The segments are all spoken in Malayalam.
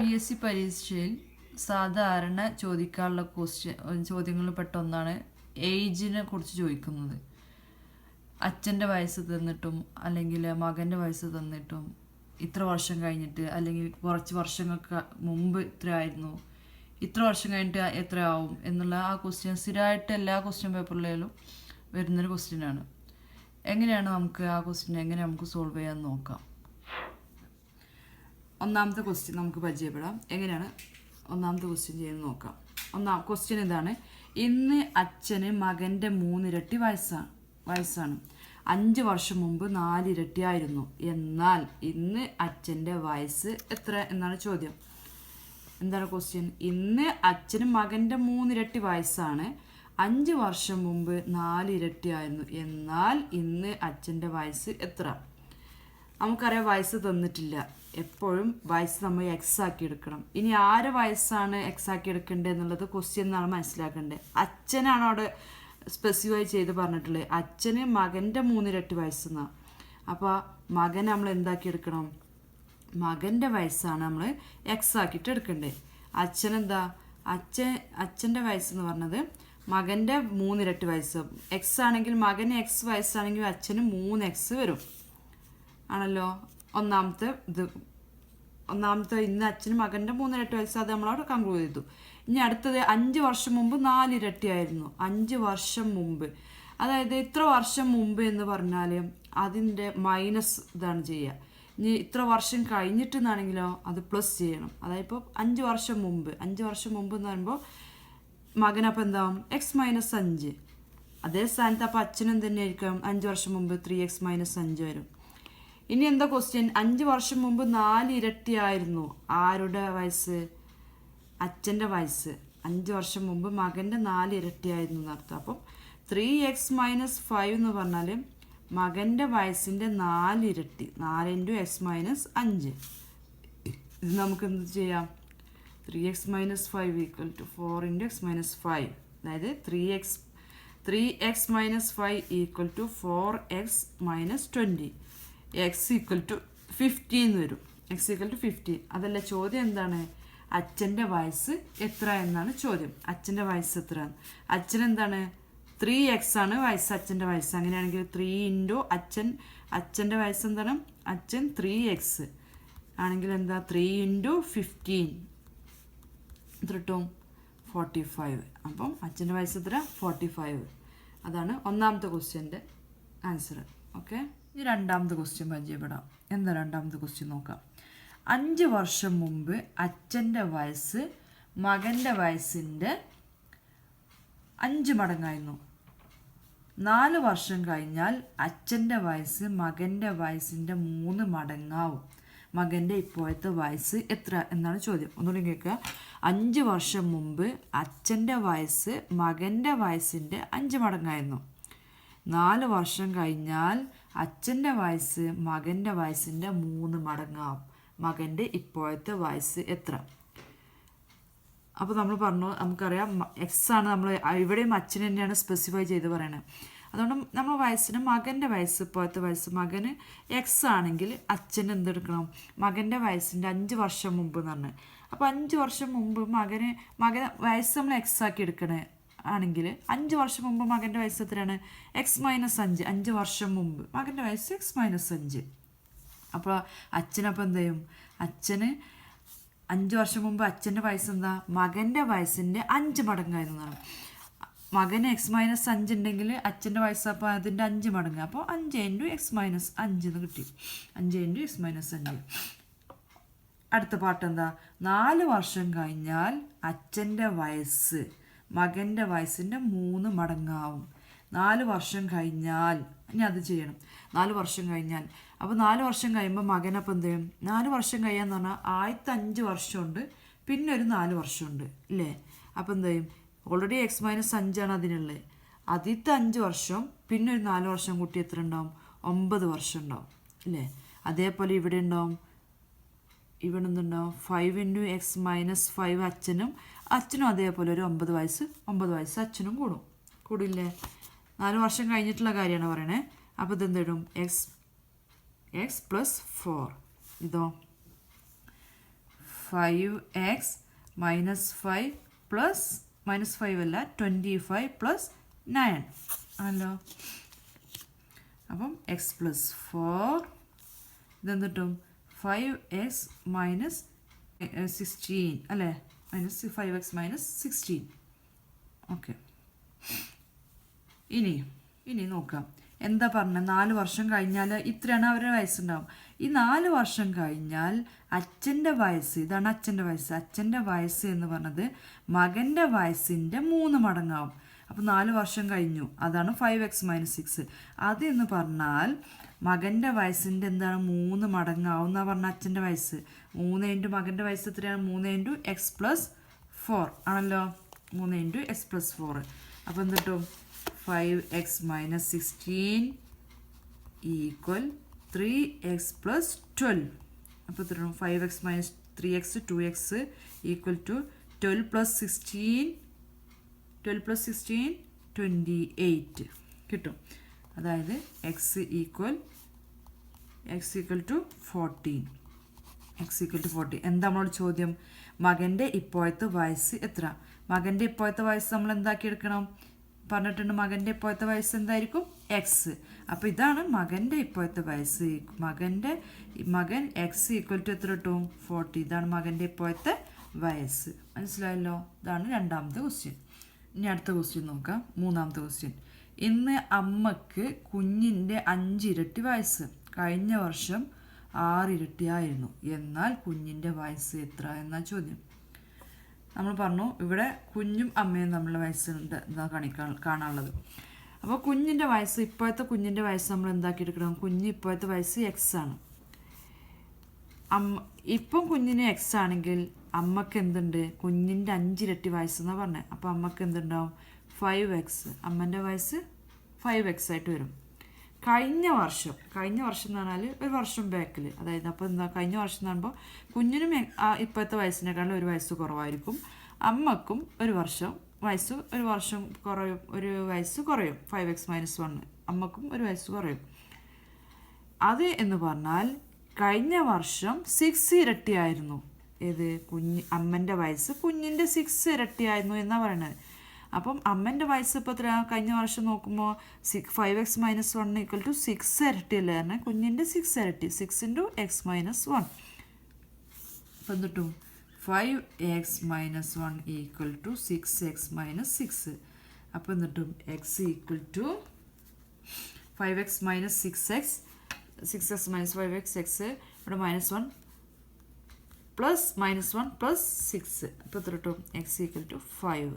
പി എസ് സി പരീക്ഷയിൽ സാധാരണ ചോദിക്കാനുള്ള ക്വസ്റ്റ്യൻ ചോദ്യങ്ങളിൽ പെട്ട ഒന്നാണ് ഏജിനെ കുറിച്ച് ചോദിക്കുന്നത്. അച്ഛന്റെ വയസ്സ് തന്നിട്ടും അല്ലെങ്കിൽ മകന്റെ വയസ്സ് തന്നിട്ടും ഇത്ര വർഷം കഴിഞ്ഞിട്ട് അല്ലെങ്കിൽ കുറച്ച് വർഷങ്ങൾക്ക് മുമ്പ് ഇത്ര ആയിരുന്നു ഇത്ര വർഷം കഴിഞ്ഞിട്ട് എത്ര ആവും എന്നുള്ള ആ ക്വസ്റ്റ്യൻ സ്ഥിരമായിട്ട് എല്ലാ ക്വസ്റ്റ്യൻ പേപ്പറിലും വരുന്നൊരു ക്വസ്റ്റ്യനാണ് എങ്ങനെയാണ് നമുക്ക് ആ ക്വസ്റ്റ്യൻ എങ്ങനെ നമുക്ക് സോൾവ് ചെയ്യാൻ നോക്കാം? ഒന്നാമത്തെ ക്വസ്റ്റ്യൻ നമുക്ക് പരിചയപ്പെടാം. എങ്ങനെയാണ്? ഒന്നാമത്തെ ക്വസ്റ്റ്യൻ ചെയ്യുന്നത് നോക്കാം. ഒന്നാം ക്വസ്റ്റ്യൻ ഇതാണ് ഇന്ന് അച്ഛന് മകന്റെ മൂന്നിരട്ടി വയസ്സാണ് വയസ്സാണ്. അഞ്ച് വർഷം മുമ്പ് നാലിരട്ടിയായിരുന്നു എന്നാൽ ഇന്ന് അച്ഛന്റെ വയസ്സ് എത്ര എന്നാണ് ചോദ്യം. എന്താണ് ക്വസ്റ്റ്യൻ ഇന്ന് അച്ഛന് മകന്റെ മൂന്നിരട്ടി വയസ്സാണ്. അഞ്ച് വർഷം മുമ്പ് നാലിരട്ടിയായിരുന്നു എന്നാൽ ഇന്ന് അച്ഛന്റെ വയസ്സ് എത്ര? നമുക്കറിയാം വയസ്സ് തന്നിട്ടില്ല. എപ്പോഴും വയസ്സ് നമ്മൾ എക്സ് ആക്കി എടുക്കണം. ഇനി ആര് വയസ്സാണ് എക്സ് ആക്കി എടുക്കേണ്ടത് എന്നുള്ളത് ക്വസ്റ്റ്യൻ എന്നാണ് മനസ്സിലാക്കേണ്ടത്. അച്ഛനാണ് അവിടെ സ്പെസിഫൈ ചെയ്ത് പറഞ്ഞിട്ടുള്ളത്. അച്ഛന് മകന്റെ മൂന്നിരട്ടി വയസ്സെന്നാണ് അപ്പോൾ മകൻ നമ്മൾ എന്താക്കി എടുക്കണം? മകന്റെ വയസ്സാണ് നമ്മൾ എക്സ് ആക്കിയിട്ട് എടുക്കേണ്ടത്. അച്ഛൻ എന്താ? അച്ഛൻ അച്ഛന്റെ വയസ്സെന്ന് പറഞ്ഞത് മകന്റെ മൂന്നിരട്ടി വയസ്സ്. എക്സ് ആണെങ്കിൽ മകന് എക്സ് വയസ്സാണെങ്കിൽ അച്ഛന് മൂന്ന് എക്സ് വരും. ആണല്ലോ? ഒന്നാമത്തെ ഇത് ഒന്നാമത്തെ ഇന്ന് അച്ഛനും മകന്റെ മൂന്നിരട്ടി വയസ്സ്. അത് നമ്മളവിടെ കൺക്ലൂഡ് ചെയ്തു. ഇനി അടുത്തത് അഞ്ച് വർഷം മുമ്പ് നാലിരട്ടിയായിരുന്നു. അഞ്ച് വർഷം മുമ്പ്. അതായത് ഇത്ര വർഷം മുമ്പ് എന്ന് പറഞ്ഞാൽ അതിന്റെ മൈനസ് ഇതാണ് ചെയ്യുക. ഇനി ഇത്ര വർഷം കഴിഞ്ഞിട്ടെന്നാണെങ്കിലോ അത് പ്ലസ് ചെയ്യണം. അതായത് ഇപ്പോൾ അഞ്ച് വർഷം മുമ്പ്. അഞ്ച് വർഷം മുമ്പ് എന്ന് പറയുമ്പോൾ മകനപ്പം എന്താവും എക്സ് മൈനസ് അഞ്ച്. അതേ സ്ഥാനത്ത് അപ്പോൾ അച്ഛനും തന്നെയായിരിക്കും അഞ്ച് വർഷം മുമ്പ് ത്രീ എക്സ് മൈനസ് അഞ്ച് വരും. ഇനി എന്താ ക്വസ്റ്റ്യൻ അഞ്ച് വർഷം മുമ്പ് നാല് ഇരട്ടിയായിരുന്നു. ആരുടെ വയസ്സ്? അച്ഛന്റെ വയസ്സ്. അഞ്ച് വർഷം മുമ്പ് മകന്റെ നാല് ഇരട്ടിയായിരുന്നു എന്നർത്ഥം. അപ്പം ത്രീ എക്സ് മൈനസ് ഫൈവ് എന്ന് പറഞ്ഞാൽ മകന്റെ വയസ്സിന്റെ നാല് ഇരട്ടി. നാല് ഇന്റു എക്സ് മൈനസ് അഞ്ച്. ഇത് നമുക്ക് എന്ത് ചെയ്യാം? Three X minus five equal to four into X minus five അതായത് three X three X minus five equal to four X minus twenty X equal to fifteen വരും. എക്സ് ഈക്വൽ ടു ഫിഫ്റ്റീൻ അതല്ല ചോദ്യം എന്താണ്? അച്ഛന്റെ വയസ്സ് എത്ര എന്നാണ് ചോദ്യം. അച്ഛന്റെ വയസ്സ് എത്ര അച്ഛൻ എന്താണ്? ത്രീ എക്സ് ആണ് വയസ്സ് അച്ഛന്റെ വയസ്സ്. അങ്ങനെയാണെങ്കിൽ ത്രീ ഇന്റു അച്ഛൻ അച്ഛന്റെ വയസ്സ് എന്താണ്? അച്ഛൻ ത്രീ എക്സ് ആണെങ്കിൽ എന്താ? ത്രീ ഇന്റു ഫിഫ്റ്റീൻ എത്ര കിട്ടും ഫോർട്ടി ഫൈവ് അപ്പം അച്ഛന്റെ വയസ്സ് എത്ര? ഫോർട്ടി ഫൈവ് അതാണ് ഒന്നാമത്തെ ക്വസ്റ്റ്യന്റെ ആൻസർ ഓക്കെ ഇനി രണ്ടാമത്തെ ക്വസ്റ്റ്യൻ പരിചയപ്പെടാം. എന്താ രണ്ടാമത്തെ ക്വസ്റ്റ്യൻ നോക്കാം. അഞ്ച് വർഷം മുമ്പ് അച്ഛന്റെ വയസ്സ് മകന്റെ വയസ്സിന്റെ അഞ്ച് മടങ്ങായിരുന്നു. നാല് വർഷം കഴിഞ്ഞാൽ അച്ഛന്റെ വയസ്സ് മകന്റെ വയസ്സിന്റെ മൂന്ന് മടങ്ങാവും. മകന്റെ ഇപ്പോഴത്തെ വയസ്സ് എത്ര എന്നാണ് ചോദ്യം. ഒന്നുകൂടി കേൾക്കുക. അഞ്ച് വർഷം മുമ്പ് അച്ഛന്റെ വയസ്സ് മകന്റെ വയസ്സിന്റെ അഞ്ച് മടങ്ങായിരുന്നു. നാല് വർഷം കഴിഞ്ഞാൽ അച്ഛന്റെ വയസ്സ് മകന്റെ വയസ്സിന്റെ മൂന്ന് മടങ്ങാവും മകന്റെ ഇപ്പോഴത്തെ വയസ്സ് എത്ര? അപ്പോൾ നമ്മൾ പറഞ്ഞു നമുക്കറിയാം എക്സ് ആണ് നമ്മൾ ഇവിടെയും അച്ഛൻ തന്നെയാണ് സ്പെസിഫൈ ചെയ്ത് പറയണത്. അതുകൊണ്ട് നമ്മൾ വയസ്സിന് മകന്റെ വയസ്സ് ഇപ്പോഴത്തെ വയസ്സ് മകന് എക്സ് ആണെങ്കിൽ അച്ഛൻ എന്തെടുക്കണം? മകന്റെ വയസ്സിന്റെ അഞ്ച് വർഷം മുമ്പ് എന്ന് പറഞ്ഞു. അപ്പോൾ അഞ്ച് വർഷം മുമ്പ് മകന് മകൻ വയസ്സ് നമ്മൾ എക്സ് ആക്കി എടുക്കണേ. ആണെങ്കിൽ അഞ്ച് വർഷം മുമ്പ് മകന്റെ വയസ്സ് എത്രയാണ്? എക്സ് മൈനസ് അഞ്ച്. അഞ്ച് വർഷം മുമ്പ്. മകന്റെ വയസ്സ് എക്സ് മൈനസ് അഞ്ച്. അപ്പോൾ അച്ഛനപ്പം എന്ത് ചെയ്യും? അച്ഛന് അഞ്ച് വർഷം മുമ്പ് അച്ഛന്റെ വയസ്സ് എന്താ? മകന്റെ വയസ്സിന്റെ അഞ്ച് മടങ്ങായിരുന്നതാണ്. മകന് എക്സ് മൈനസ് അഞ്ച് ഉണ്ടെങ്കിൽ അച്ഛന്റെ വയസ്സ് അപ്പോൾ അതിന്റെ അഞ്ച് മടങ്ങ്. അപ്പോൾ അഞ്ച് ഇന്റു എക്സ് മൈനസ് അഞ്ച് എന്ന് കിട്ടി. അഞ്ച് ഇന്റു എക്സ് മൈനസ് അഞ്ച്. അടുത്ത പാട്ട് എന്താ? നാല് വർഷം കഴിഞ്ഞാൽ അച്ഛന്റെ വയസ്സ് മകന്റെ വയസ്സിന്റെ മൂന്ന് മടങ്ങാവും. നാല് വർഷം കഴിഞ്ഞാൽ ഇനി അത് ചെയ്യണം. നാല് വർഷം കഴിഞ്ഞാൽ. അപ്പോൾ നാല് വർഷം കഴിയുമ്പോൾ മകനപ്പം എന്ത് ചെയ്യും? നാല് വർഷം കഴിയാന്ന് പറഞ്ഞാൽ ആദ്യത്തെ അഞ്ച് വർഷമുണ്ട്. പിന്നെ ഒരു നാല് വർഷമുണ്ട്. ഇല്ലേ? അപ്പോൾ എന്ത് ചെയ്യും? ഓൾറെഡി എക്സ് മൈനസ് അഞ്ചാണ് അതിനുള്ളത് ആദ്യത്തെ അഞ്ച് വർഷം പിന്നെ ഒരു നാല് വർഷം കൂട്ടി എത്ര ഉണ്ടാവും? ഒമ്പത് വർഷം ഉണ്ടാവും. ഇല്ലേ? അതേപോലെ ഇവിടെ ഉണ്ടാവും. ഇവിടെ എന്തുണ്ടാവും? Five into X minus five അച്ഛനും അച്ഛനും അതേപോലെ ഒരു ഒമ്പത് വയസ്സ് ഒമ്പത് വയസ്സ് അച്ഛനും കൂടും. കൂടില്ലേ? നാല് വർഷം കഴിഞ്ഞിട്ടുള്ള കാര്യമാണ് പറയണേ. അപ്പോൾ ഇതെന്തിടും എക്സ് എക്സ് പ്ലസ് ഫോർ ഇതോ? Five X minus five plus minus five അല്ല ട്വന്റി ഫൈവ് പ്ലസ് നയൻ ആണല്ലോ? അപ്പം എക്സ് പ്ലസ് ഫോർ ഇതെന്ത് ഫൈവ് എക്സ് മൈനസ് സിക്സ്റ്റീൻ അല്ലേ? Minus five X minus sixteen okay ഇനി ഇനി നോക്കാം. എന്താ പറഞ്ഞത്? നാല് വർഷം കഴിഞ്ഞാൽ ഇത്രയാണ് അവരുടെ വയസ്സുണ്ടാവും. ഈ നാല് വർഷം കഴിഞ്ഞാൽ അച്ഛന്റെ വയസ്സ് ഇതാണ് അച്ഛന്റെ വയസ്സ്. അച്ഛന്റെ വയസ്സ് എന്ന് പറഞ്ഞത് മകന്റെ വയസ്സിന്റെ മൂന്ന് മടങ്ങാവും. അപ്പോൾ നാല് വർഷം കഴിഞ്ഞു. അതാണ് ഫൈവ് എക്സ് മൈനസ് സിക്സ് അതെന്ന് പറഞ്ഞാൽ മകന്റെ വയസ്സിന്റെ എന്താണ് മൂന്ന് മടങ്ങാവുന്ന പറഞ്ഞ അച്ഛന്റെ വയസ്സ്. മൂന്ന് ഇന്റു മകന്റെ വയസ്സ് എത്രയാണ്? മൂന്ന് ഇന്റു എക്സ് പ്ലസ് ഫോർ ആണല്ലോ? മൂന്ന് ഇന്റു എക്സ് പ്ലസ് ഫോർ അപ്പോൾ എന്ത് കിട്ടും? Five X minus sixteen equal three X plus twelve അപ്പോൾ എത്ര five X minus three X two X equal to twelve plus sixteen twelve plus sixteen twenty eight കിട്ടും. അതായത് X equal X equal to fourteen X equal to fourteen എന്താ നമ്മളോട് ചോദ്യം? മകന്റെ ഇപ്പോഴത്തെ വയസ്സ് എത്ര? മകന്റെ ഇപ്പോഴത്തെ വയസ്സ് നമ്മൾ എന്താക്കി എടുക്കണം പറഞ്ഞിട്ടുണ്ട് മകന്റെ ഇപ്പോഴത്തെ വയസ്സ് എന്തായിരിക്കും? എക്സ് അപ്പോൾ ഇതാണ് മകന്റെ ഇപ്പോഴത്തെ വയസ്സ്. മകന്റെ മകൻ എക്സ് ഈക്വൽ ടു എത്ര കിട്ടും? ഫോർട്ടി ഇതാണ് മകന്റെ ഇപ്പോഴത്തെ വയസ്സ്. മനസ്സിലായല്ലോ? ഇതാണ് രണ്ടാമത്തെ ക്വസ്റ്റ്യൻ ഇനി അടുത്ത ക്വസ്റ്റ്യൻ നോക്കാം. മൂന്നാമത്തെ ക്വസ്റ്റ്യൻ ഇന്ന് അമ്മയ്ക്ക് കുഞ്ഞിന്റെ അഞ്ചിരട്ടി വയസ്സ്. കഴിഞ്ഞ വർഷം ആറിരട്ടിയായിരുന്നു. എന്നാൽ കുഞ്ഞിന്റെ വയസ്സ് എത്ര എന്ന ചോദ്യം. നമ്മൾ പറഞ്ഞു ഇവിടെ കുഞ്ഞും അമ്മയും തമ്മിലുള്ള വയസ്സുണ്ട് എന്താ കാണിക്കാൻ കാണാനുള്ളത്. അപ്പോൾ കുഞ്ഞിന്റെ വയസ്സ് ഇപ്പോഴത്തെ കുഞ്ഞിന്റെ വയസ്സ് നമ്മൾ എന്താക്കി എടുക്കണം കുഞ്ഞ് ഇപ്പോഴത്തെ വയസ്സ് എക്സ് ആണ്. അമ്മ ഇപ്പം കുഞ്ഞിന് എക്സ് ആണെങ്കിൽ അമ്മയ്ക്ക് എന്തുണ്ട്? കുഞ്ഞിന്റെ അഞ്ചിരട്ടി വയസ്സെന്നാണ് പറഞ്ഞത് അപ്പോൾ അമ്മയ്ക്ക് എന്തുണ്ടാവും? ഫൈവ് എക്സ് അമ്മന്റെ വയസ്സ് ഫൈവ് എക്സ് ആയിട്ട് വരും. കഴിഞ്ഞ വർഷം കഴിഞ്ഞ വർഷം എന്ന് പറഞ്ഞാൽ ഒരു വർഷം ബാക്കിൽ അതായത് അപ്പോൾ എന്താ കഴിഞ്ഞ വർഷം എന്ന് പറയുമ്പോൾ കുഞ്ഞിനും ഇപ്പോഴത്തെ വയസ്സിനേക്കാളും ഒരു വയസ്സ് കുറവായിരിക്കും. അമ്മക്കും ഒരു വർഷം വയസ്സ് ഒരു വർഷം കുറയും ഒരു വയസ്സ് കുറയും. ഫൈവ് എക്സ് മൈനസ് വൺ അമ്മക്കും ഒരു വയസ്സ് കുറയും. അത് എന്ന് പറഞ്ഞാൽ കഴിഞ്ഞ വർഷം സിക്സ് ഇരട്ടിയായിരുന്നു. ഏത്? കുഞ്ഞ് അമ്മന്റെ വയസ്സ് കുഞ്ഞിന്റെ സിക്സ് ഇരട്ടിയായിരുന്നു എന്നാണ് പറയുന്നത് അപ്പം അമ്മന്റെ വയസ്സ് ഇപ്പോൾ എത്ര കഴിഞ്ഞ വർഷം നോക്കുമ്പോൾ six five X minus one equal to six ഇരട്ടി അല്ലേ കാരണം കുഞ്ഞിന്റെ സിക്സ് ഇരട്ടി. Six into X minus one അപ്പം എന്തിട്ടു? Five X minus one equal to six X minus six അപ്പോൾ എന്നിട്ടും X equal to five X minus six X six X minus five X X ഇവിടെ minus one plus minus one plus six അപ്പോൾ എത്ര കിട്ടും എക്സ് ഈക്വൽ ടു ഫൈവ്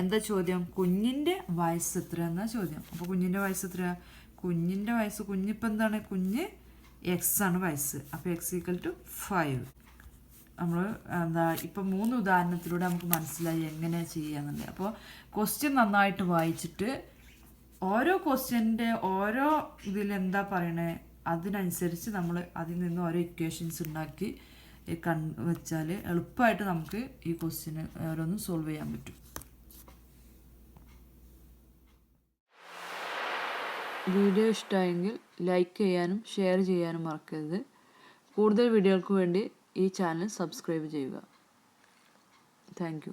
എന്താ ചോദ്യം? കുഞ്ഞിന്റെ വയസ്സ് എത്ര എന്നാ ചോദ്യം. അപ്പോൾ കുഞ്ഞിന്റെ വയസ്സ് എത്ര കുഞ്ഞിന്റെ വയസ്സ് കുഞ്ഞിപ്പോൾ എന്താണ്? കുഞ്ഞ് എക്സ് ആണ് വയസ്സ്. അപ്പോൾ എക്സ് ഈക്വൽ ടു ഫൈവ് നമ്മൾ എന്താ ഇപ്പം മൂന്ന് ഉദാഹരണത്തിലൂടെ നമുക്ക് മനസ്സിലായി എങ്ങനെ ചെയ്യാന്നുണ്ട് അപ്പോൾ ക്വസ്റ്റ്യൻ നന്നായിട്ട് വായിച്ചിട്ട് ഓരോ ക്വസ്റ്റ്യന്റെ ഓരോ ഇതിൽ എന്താ പറയണേ അതിനനുസരിച്ച് നമ്മൾ അതിൽ നിന്ന് ഓരോ ഇക്വേഷൻസ് ഉണ്ടാക്കി കൺ വെച്ചാൽ എളുപ്പമായിട്ട് നമുക്ക് ഈ ക്വസ്റ്റ്യന് ഓരോന്നും സോൾവ് ചെയ്യാൻ പറ്റും. വീഡിയോ ഇഷ്ടമായെങ്കിൽ ലൈക്ക് ചെയ്യാനും ഷെയർ ചെയ്യാനും മറക്കരുത്. കൂടുതൽ വീഡിയോകൾക്ക് വേണ്ടി ഈ ചാനൽ സബ്സ്ക്രൈബ് ചെയ്യുക. താങ്ക്